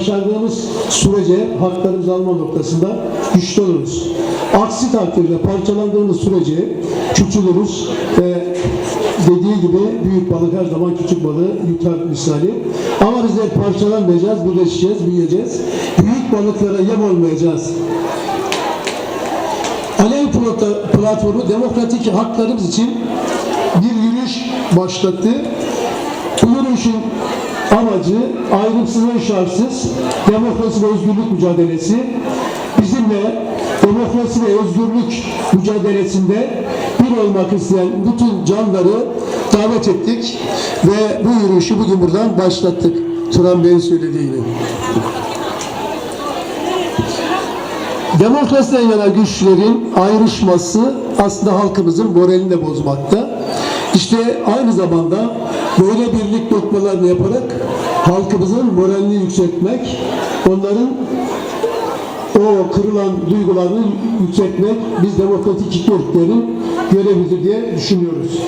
başardığımız sürece haklarımızı alma noktasında güçlü oluruz. Aksi takdirde parçalandığımız sürece küçülürüz ve dediği gibi büyük balık her zaman küçük balığı yutar misali. Ama bizler parçalanmayacağız, birleşeceğiz, büyüyeceğiz. Büyük balıklara yem olmayacağız. Alev Platformu demokratik haklarımız için bir yürüyüş başlattı. Bu yürüyüşün amacı ayrımsız ve şartsız demokrasi ve özgürlük mücadelesi. Bizimle demokrasi ve özgürlük mücadelesinde bir olmak isteyen bütün canları davet ettik ve bu yürüyüşü bugün buradan başlattık. Turan Bey'in söylediği gibi. Demokrasiden yana güçlerin ayrışması aslında halkımızın moralini de bozmakta. İşte aynı zamanda böyle birlik lokmalarını yaparak halkımızın moralini yükseltmek, onların o kırılan duygularını yükseltmek biz demokratik Türklerin görevidir diye düşünüyoruz.